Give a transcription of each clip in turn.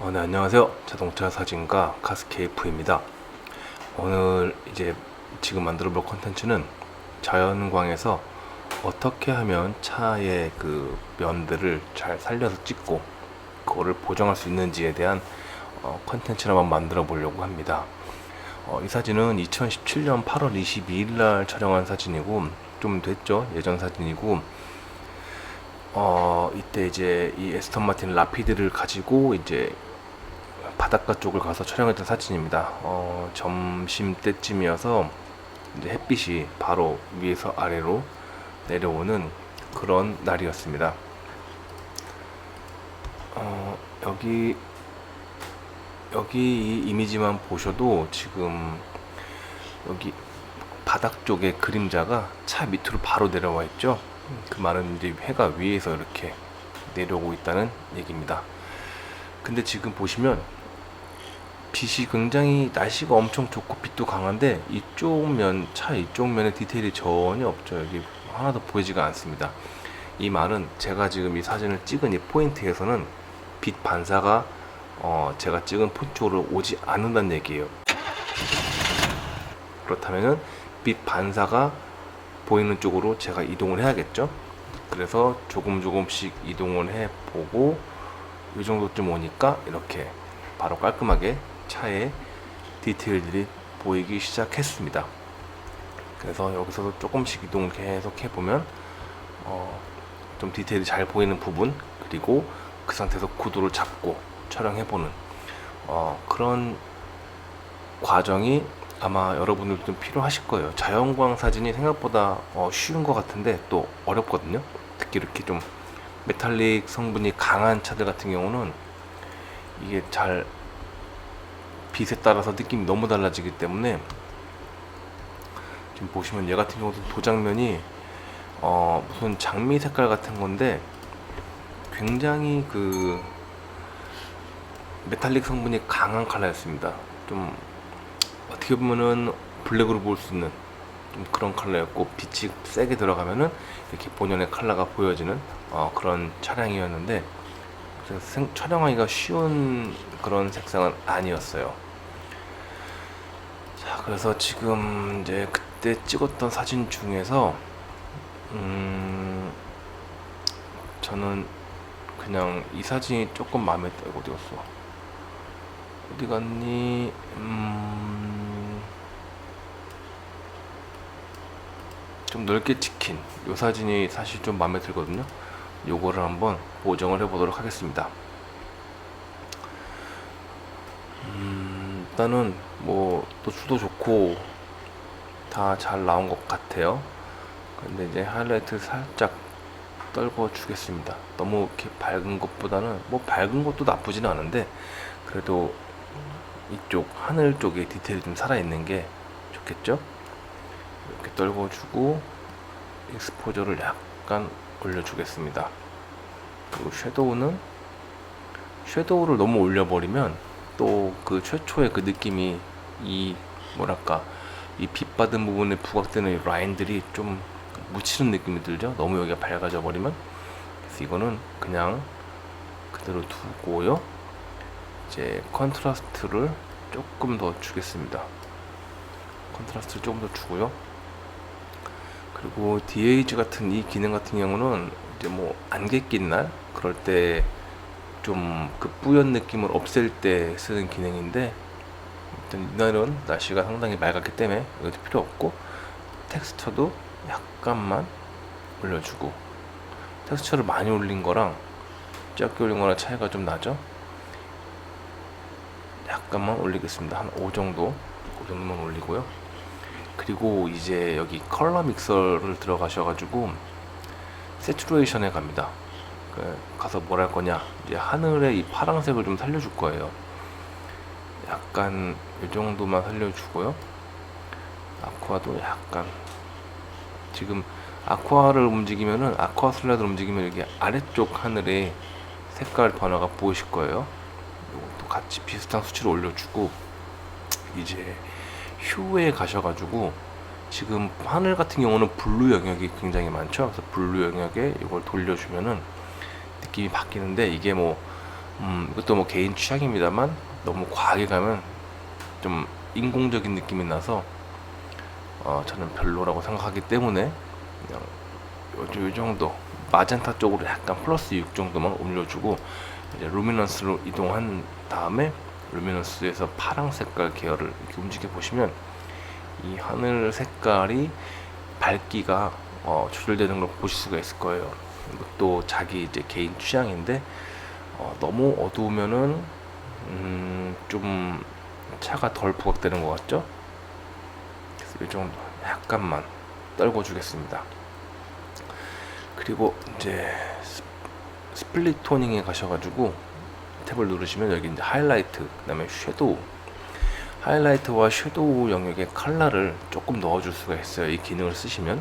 어, 네, 안녕하세요. 자동차 사진가 카스케이프입니다. 오늘 이제 지금 만들어 볼 컨텐츠는 자연광에서 어떻게 하면 차의 그 면들을 잘 살려서 찍고 그거를 보정할 수 있는지에 대한 어, 컨텐츠를 한번 만들어 보려고 합니다. 어, 이 사진은 2017년 8월 22일 날 촬영한 사진이고 좀 됐죠. 예전 사진이고 어, 이때 이제 이 에스턴 마틴 라피드를 가지고 이제 바닷가 쪽을 가서 촬영했던 사진입니다. 어, 점심 때쯤이어서 이제 햇빛이 바로 위에서 아래로 내려오는 그런 날이었습니다. 어, 여기 여기 이 이미지만 보셔도 지금 여기 바닥 쪽에 그림자가 차 밑으로 바로 내려와 있죠. 그 말은 이제 해가 위에서 이렇게 내려오고 있다는 얘기입니다. 근데 지금 보시면 빛이 굉장히 날씨가 엄청 좋고 빛도 강한데 이쪽 면, 차 이쪽 면에 디테일이 전혀 없죠. 여기 하나도 보이지가 않습니다. 이 말은 제가 지금 이 사진을 찍은 이 포인트에서는 빛 반사가 어, 제가 찍은 포인트 쪽으로 오지 않는다는 얘기예요. 그렇다면은 빛 반사가 보이는 쪽으로 제가 이동을 해야겠죠. 그래서 조금 조금씩 이동을 해 보고 이 정도쯤 오니까 이렇게 바로 깔끔하게 차의 디테일들이 보이기 시작했습니다. 그래서 여기서도 조금씩 이동을 계속 해보면 어, 좀 디테일이 잘 보이는 부분 그리고 그 상태에서 구도를 잡고 촬영해보는 어, 그런 과정이 아마 여러분들도 좀 필요하실 거예요. 자연광 사진이 생각보다 어, 쉬운 것 같은데 또 어렵거든요. 특히 이렇게 좀 메탈릭 성분이 강한 차들 같은 경우는 이게 잘 빛에 따라서 느낌이 너무 달라지기 때문에 지금 보시면 얘 같은 경우도 도장면이 어 무슨 장미 색깔 같은 건데 굉장히 그 메탈릭 성분이 강한 컬러였습니다. 좀 어떻게 보면은 블랙으로 볼 수 있는 좀 그런 컬러였고 빛이 세게 들어가면은 이렇게 본연의 컬러가 보여지는 어, 그런 차량이었는데 생- 촬영하기가 쉬운 그런 색상은 아니었어요. 자, 그래서 지금 이제 그때 찍었던 사진 중에서 음, 저는 그냥 이 사진이 조금 마음에 들어 어디 갔어? 어디 갔니? 음, 좀 넓게 찍힌 이 사진이 사실 좀 마음에 들거든요. 요거를 한번 보정을 해보도록 하겠습니다. 음, 일단은 뭐 또 수도 좋고 다 잘 나온 것 같아요. 근데 이제 하이라이트 살짝 떨궈 주겠습니다. 너무 이렇게 밝은 것보다는 뭐 밝은 것도 나쁘지는 않은데 그래도 이쪽 하늘 쪽에 디테일이 좀 살아 있는 게 좋겠죠? 이렇게 떨궈 주고 익스포저를 약간 올려주겠습니다. 그리고 섀도우는 섀도우를 너무 올려버리면 또 그 최초의 그 느낌이 이 뭐랄까 이 빛받은 부분에 부각되는 이 라인들이 좀 묻히는 느낌이 들죠. 너무 여기가 밝아져 버리면 그래서 이거는 그냥 그대로 두고요. 이제 컨트라스트를 조금 더 주겠습니다. 컨트라스트를 조금 더 주고요. 그리고 DH 같은 이 기능 같은 경우는 이제 뭐 안개 낀 날? 그럴 때 좀 그 뿌연 느낌을 없앨 때 쓰는 기능인데 일단 이날은 날씨가 상당히 맑았기 때문에 이것도 필요 없고 텍스처도 약간만 올려주고 텍스처를 많이 올린 거랑 적게 올린 거랑 차이가 좀 나죠? 약간만 올리겠습니다. 한 5 정도? 5 정도만 올리고요 그리고 이제 여기 컬러 믹서를 들어가셔가지고 세츄레이션에 갑니다. 그 가서 뭘 할 거냐? 이제 하늘의 이 파란색을 좀 살려줄 거예요. 약간 이 정도만 살려주고요. 아쿠아도 약간 지금 아쿠아를 움직이면은 아쿠아 슬라이드를 움직이면 이게 아래쪽 하늘에 색깔 변화가 보이실 거예요. 이것도 같이 비슷한 수치를 올려주고 이제 휴에 가셔가지고 지금 하늘 같은 경우는 블루 영역이 굉장히 많죠. 그래서 블루 영역에 이걸 돌려주면은 느낌이 바뀌는데 이게 뭐 음, 이것도 뭐 개인 취향입니다만 너무 과하게 가면 좀 인공적인 느낌이 나서 어, 저는 별로라고 생각하기 때문에 그냥 요, 요 정도 마젠타 쪽으로 약간 플러스 6 정도만 올려주고 이제 루미넌스로 이동한 다음에 루미넌스에서 파랑 색깔 계열을 이렇게 움직여 보시면 이 하늘 색깔이 밝기가 어, 조절되는 걸 보실 수가 있을 거예요. 이것도 자기 이제 개인 취향인데 어, 너무 어두우면은 음, 좀 차가 덜 부각되는 것 같죠? 그래서 이 정도 약간만 떨궈 주겠습니다. 그리고 이제 스- 스플릿 토닝에 가셔가지고 탭을 누르시면 여기 이제 하이라이트, 그다음에 섀도우, 하이라이트와 섀도우 영역의 컬러를 조금 넣어줄 수가 있어요. 이 기능을 쓰시면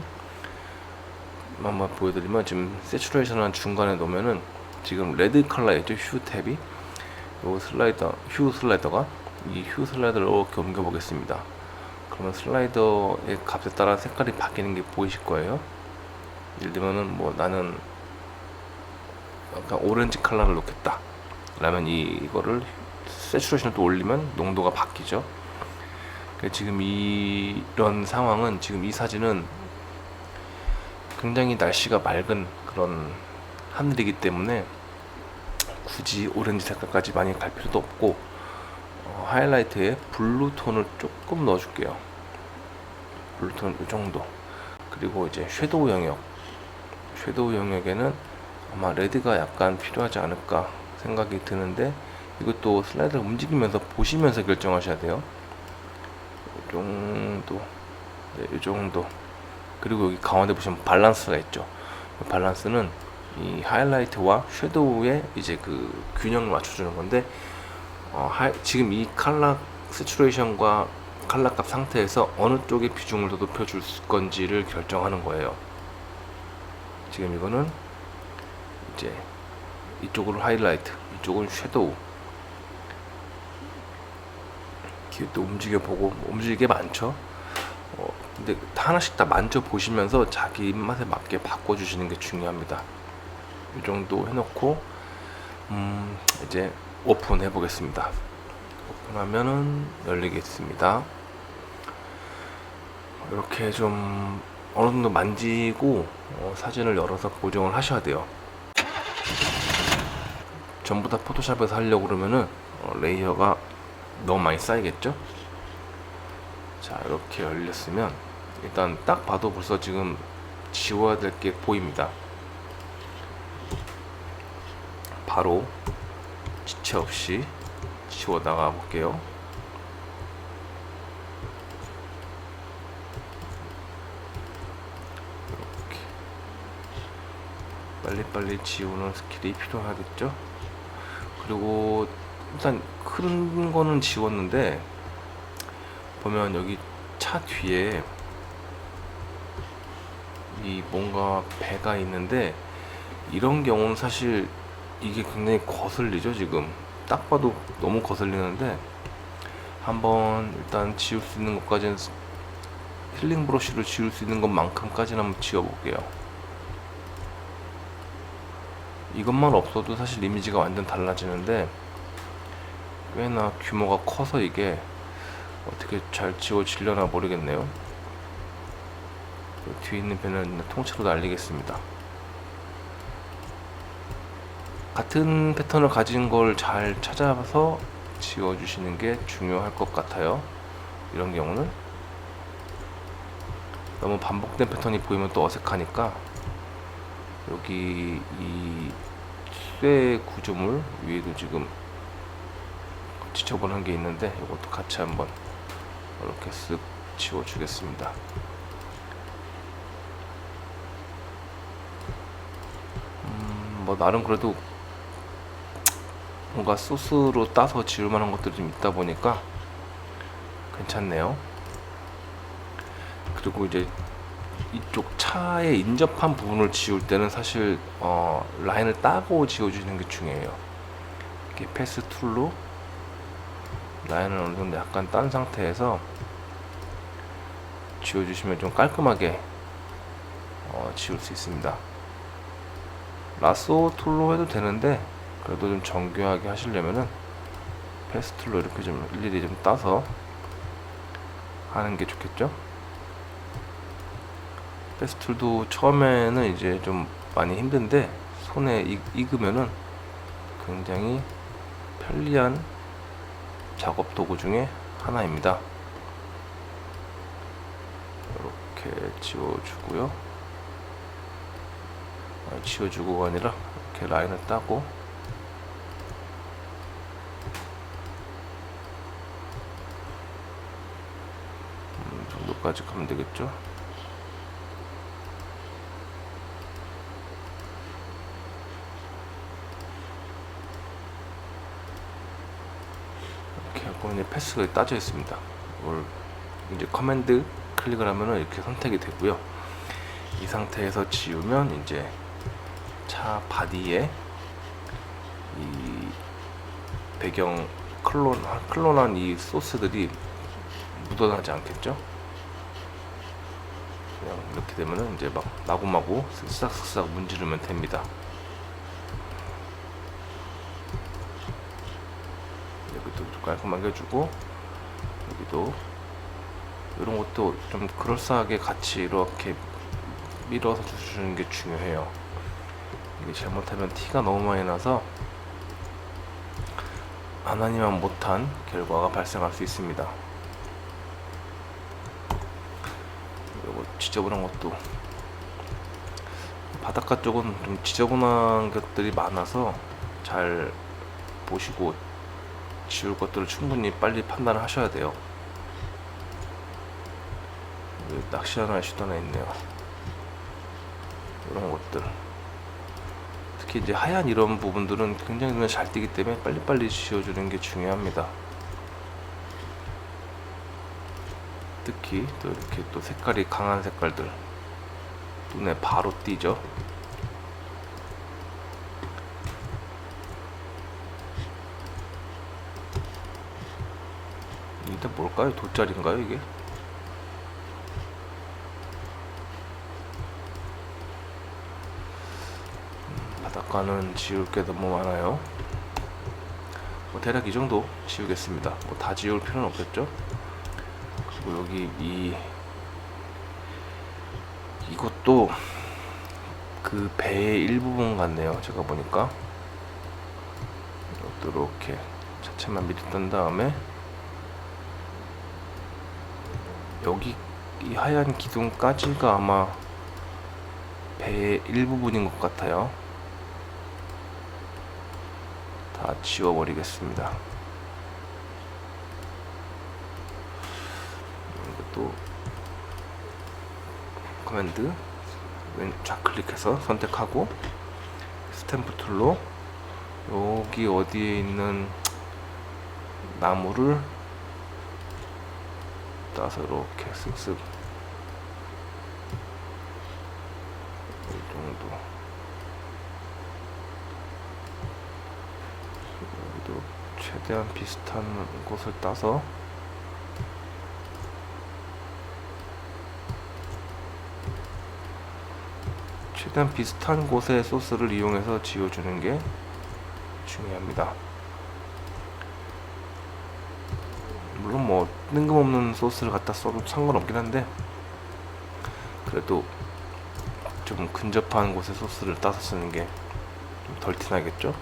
한번 보여드리면 지금 세츄레이션한 중간에 놓으면은 지금 레드 컬러였죠 휴 탭이 요 슬라이더 휴 슬라이더가 이 휴 슬라이더를 이렇게 옮겨 보겠습니다. 그러면 슬라이더의 값에 따라 색깔이 바뀌는 게 보이실 거예요. 예를 들면은 뭐 나는 약간 오렌지 컬러를 놓겠다. 이, 이거를 세츄레이션을 또 올리면 농도가 바뀌죠. 그러니까 지금 이, 이런 상황은 지금 이 사진은 굉장히 날씨가 맑은 그런 하늘이기 때문에 굳이 오렌지 색깔까지 많이 갈 필요도 없고 어, 하이라이트에 블루 톤을 조금 넣어줄게요. 블루 톤이 정도. 그리고 이제 섀도우 영역. 섀도우 영역에는 아마 레드가 약간 필요하지 않을까 생각이 드는데 이것도 슬라이드를 움직이면서 보시면서 결정하셔야 돼요. 이 정도, 네, 이 정도. 그리고 여기 가운데 보시면 밸런스가 있죠. 이 밸런스는 이 하이라이트와 섀도우의 이제 그 균형을 맞춰주는 건데 어, 하이, 지금 이 칼라 세츄레이션과 칼라 값 상태에서 어느 쪽에 비중을 더 높여줄 건지를 결정하는 거예요. 지금 이거는 이제 이쪽으로 하이라이트, 이쪽은 섀도우. 또 움직여 보고 뭐 움직이게 많죠. 어, 근데 하나씩 다 만져 보시면서 자기 입맛에 맞게 바꿔 주시는 게 중요합니다. 이 정도 해놓고 음, 이제 오픈 해 보겠습니다. 오픈하면은 열리겠습니다. 이렇게 좀 어느 정도 만지고 어, 사진을 열어서 보정을 하셔야 돼요. 전부 다 포토샵에서 하려고 그러면은 어, 레이어가 너무 많이 쌓이겠죠? 자 이렇게 열렸으면 일단 딱 봐도 벌써 지금 지워야 될 게 보입니다. 바로 지체 없이 지워 나가 볼게요. 이렇게 빨리빨리 지우는 스킬이 필요하겠죠? 그리고 일단 큰 거는 지웠는데 보면 여기 차 뒤에 이 뭔가 배가 있는데 이런 경우는 사실 이게 굉장히 거슬리죠 지금. 딱 봐도 너무 거슬리는데 한번 일단 지울 수 있는 것까지는 힐링 브러쉬로 지울 수 있는 것만큼까지는 한번 지워볼게요 이것만 없어도 사실 이미지가 완전 달라지는데 꽤나 규모가 커서 이게 어떻게 잘 지워지려나 모르겠네요. 그 뒤에 있는 배는 통째로 날리겠습니다. 같은 패턴을 가진 걸 잘 찾아서 지워주시는 게 중요할 것 같아요. 이런 경우는. 너무 반복된 패턴이 보이면 또 어색하니까 여기 이 쇠 구조물 위에도 지금 지쳐보는 게 있는데 이것도 같이 한번 이렇게 쓱 지워주겠습니다. 음, 뭐 나름 그래도 뭔가 소스로 따서 지울 만한 것들이 좀 있다 보니까 괜찮네요. 그리고 이제 이쪽 차에 인접한 부분을 지울 때는 사실 어, 라인을 따고 지워주시는 게 중요해요. 이렇게 패스 툴로 라인을 어느 정도 약간 딴 상태에서 지워주시면 좀 깔끔하게 어, 지울 수 있습니다. 라쏘 툴로 해도 되는데 그래도 좀 정교하게 하시려면은 패스 툴로 이렇게 좀 일일이 좀 따서 하는 게 좋겠죠? 패스툴도 처음에는 이제 좀 많이 힘든데 손에 익, 익으면은 굉장히 편리한 작업 도구 중에 하나입니다. 이렇게 지워주고요. 아, 지워주고가 아니라 이렇게 라인을 따고 음, 이 정도까지 가면 되겠죠? 이제 패스가 따져 있습니다. 이걸 이제 커맨드 클릭을 하면은 이렇게 선택이 되고요. 이 상태에서 지우면 이제 차 바디에 이 배경 클론 클론한 이 소스들이 묻어나지 않겠죠? 그냥 이렇게 되면은 이제 막 마구마구 쓱싹쓱싹 문지르면 됩니다. 여기도 좀 깔끔하게 해주고 여기도 이런 것도 좀 그럴싸하게 같이 이렇게 밀어서 주시는 게 중요해요. 이게 잘못하면 티가 너무 많이 나서 하나님만 못한 결과가 발생할 수 있습니다. 이거 지저분한 것도 바닷가 쪽은 좀 지저분한 것들이 많아서 잘 보시고 지울 것들을 충분히 빨리 판단을 하셔야 돼요. 여기 낚시하는 아저씨도 하나 있네요. 이런 것들. 특히 이제 하얀 이런 부분들은 굉장히 눈에 잘 띄기 때문에 빨리빨리 지워주는 게 중요합니다. 특히 또 이렇게 또 색깔이 강한 색깔들 눈에 바로 띄죠. 뭘까요? 돗자리인가요 이게? 바닷가는 지울 게 너무 많아요. 뭐 대략 이 정도 지우겠습니다. 뭐 다 지울 필요는 없겠죠? 그리고 여기 이 이것도 그 배의 일부분 같네요. 제가 보니까 이렇게 자체만 미리 뜬 다음에 여기 이 하얀 기둥까지가 아마 배의 일부분인 것 같아요. 다 지워버리겠습니다. 이것도 커맨드 왼 좌클릭해서 선택하고 스탬프 툴로 여기 어디에 있는 나무를 따서 이렇게 쓱쓱 이 정도. 여기도 최대한 비슷한 곳을 따서. 최대한 비슷한 곳의 소스를 이용해서 지워주는 게 중요합니다. 물론 뭐 뜬금없는 소스를 갖다 써도 상관없긴 한데 그래도 좀 근접한 곳의 소스를 따서 쓰는 게좀덜 티나겠죠?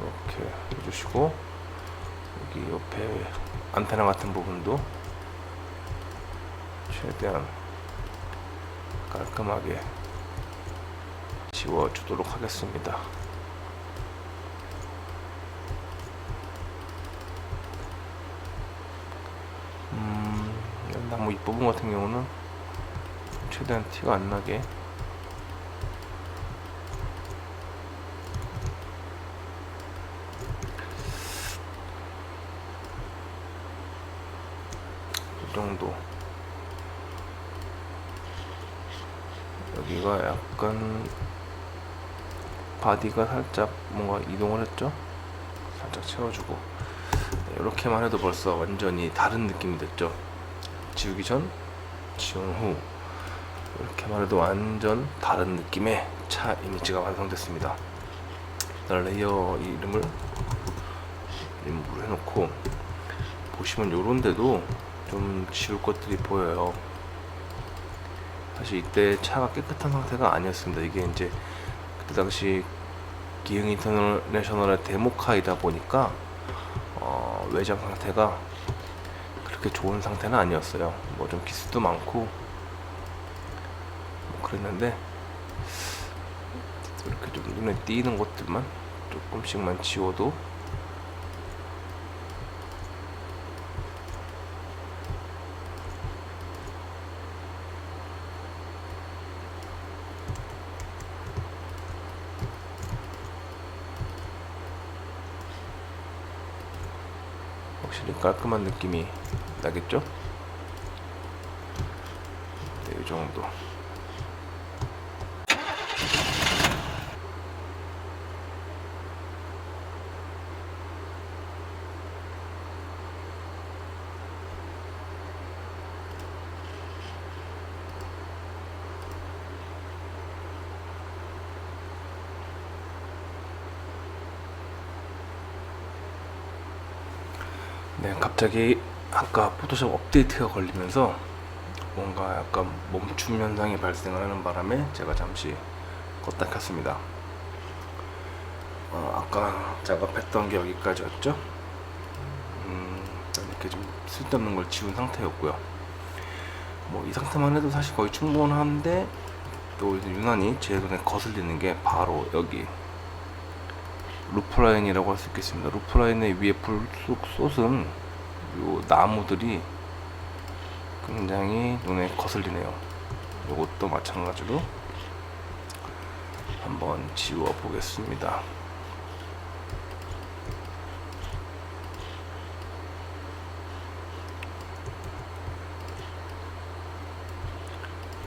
이렇게 해주시고 여기 옆에 안테나 같은 부분도 최대한 깔끔하게 지워 주도록 하겠습니다. 음, 나무 윗부분 같은 경우는 최대한 티가 안 나게 이 정도 여기가 약간 바디가 살짝 뭔가 이동을 했죠? 살짝 채워주고. 네, 이렇게만 해도 벌써 완전히 다른 느낌이 됐죠? 지우기 전 지운 후. 이렇게만 해도 완전 다른 느낌의 차 이미지가 완성됐습니다. 일단 레이어 이름을 이름으로 해놓고 보시면 요런 데도 좀 지울 것들이 보여요. 사실 이때 차가 깨끗한 상태가 아니었습니다. 이게 이제 그때 당시 기흥 인터내셔널의 데모카이다 보니까 어, 외장 상태가 그렇게 좋은 상태는 아니었어요. 뭐 좀 기스도 많고 뭐 그랬는데 이렇게 좀 눈에 띄는 것들만 조금씩만 지워도 확실히 깔끔한 느낌이 나겠죠? 네, 이 정도. 네, 갑자기 아까 포토샵 업데이트가 걸리면서 뭔가 약간 멈춤 현상이 발생을 하는 바람에 제가 잠시 껐다 켰습니다. 어, 아까 작업했던 게 여기까지였죠. 음, 이렇게 좀 쓸데없는 걸 지운 상태였고요. 뭐 이 상태만 해도 사실 거의 충분한데 또 유난히 제 눈에 거슬리는 게 바로 여기 루프라인이라고 할 수 있겠습니다. 루프라인의 위에 불쑥 솟은 요 나무들이 굉장히 눈에 거슬리네요. 이것도 마찬가지로 한번 지워 보겠습니다.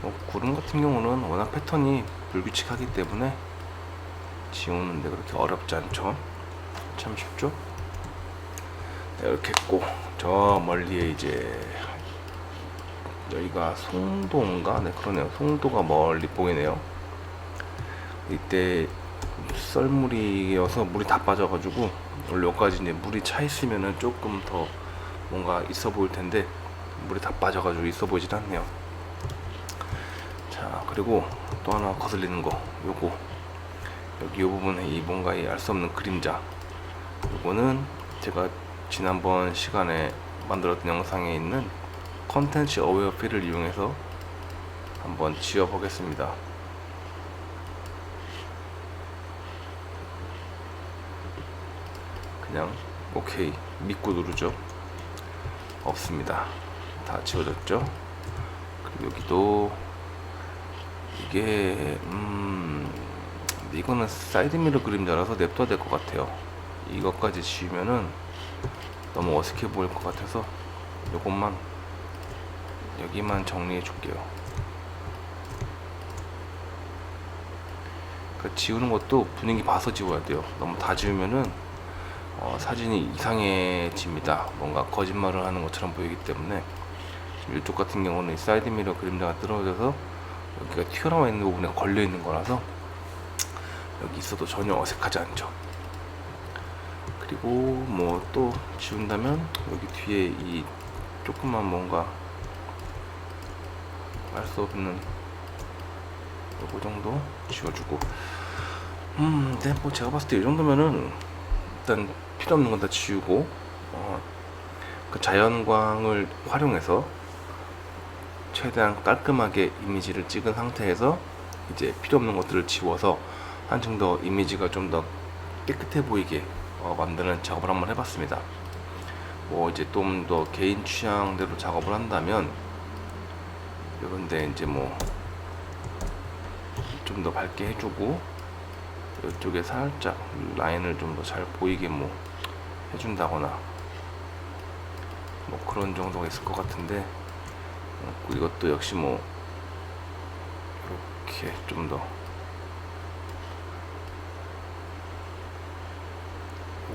뭐 구름 같은 경우는 워낙 패턴이 불규칙하기 때문에 지우는데 그렇게 어렵지 않죠. 참 쉽죠. 네, 이렇게 했고 저 멀리에 이제 여기가 송도인가? 네 그러네요. 송도가 멀리 보이네요. 이때 썰물이어서 물이 다 빠져가지고 원래 여기까지 이제 물이 차 있으면은 조금 더 뭔가 있어 보일 텐데 물이 다 빠져가지고 있어 보이질 않네요. 자 그리고 또 하나 거슬리는 거 요거 여기 이 부분에 이 뭔가 이 알 수 없는 그림자 요거는 제가 지난번 시간에 만들었던 영상에 있는 컨텐츠 어웨어 필을 이용해서 한번 지워 보겠습니다. 그냥 오케이. 믿고 누르죠? 없습니다. 다 지워졌죠? 그리고 여기도 이게 음 이거는 사이드미러 그림자라서 냅둬야 될 것 같아요. 이것까지 지우면은 너무 어색해 보일 것 같아서 요것만 여기만 정리해 줄게요. 그 지우는 것도 분위기 봐서 지워야 돼요. 너무 다 지우면은 어, 사진이 이상해집니다. 뭔가 거짓말을 하는 것처럼 보이기 때문에. 이쪽 같은 경우는 이 사이드 미러 그림자가 떨어져서 여기가 튀어나와 있는 부분에 걸려 있는 거라서 여기 있어도 전혀 어색하지 않죠. 그리고 뭐 또 지운다면 여기 뒤에 이 조그만 뭔가 알 수 없는 요거 정도 지워주고. 음, 근데 뭐 제가 봤을 때 이 정도면은 일단 필요 없는 건 다 지우고 어, 그 자연광을 활용해서 최대한 깔끔하게 이미지를 찍은 상태에서 이제 필요 없는 것들을 지워서 한층 더 이미지가 좀 더 깨끗해 보이게 어, 만드는 작업을 한번 해봤습니다. 뭐 이제 좀 더 개인 취향대로 작업을 한다면 이런데 이제 뭐 좀 더 밝게 해주고 이쪽에 살짝 라인을 좀 더 잘 보이게 뭐 해준다거나 뭐 그런 정도가 있을 것 같은데 어, 이것도 역시 뭐 이렇게 좀더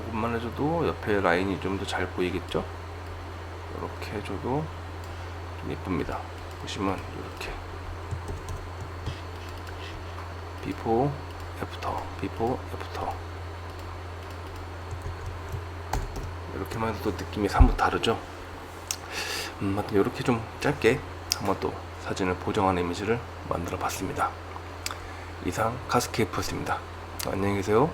그것만 해줘도 옆에 라인이 좀 더 잘 보이겠죠? 이렇게 해줘도 좀 예쁩니다. 보시면 이렇게 비포 애프터 비포 애프터 이렇게만 해도 또 느낌이 사뭇 다르죠. 음, 하여튼 이렇게 좀 짧게 한번 또 사진을 보정하는 이미지를 만들어 봤습니다. 이상 카스케이프였습니다. 안녕히 계세요.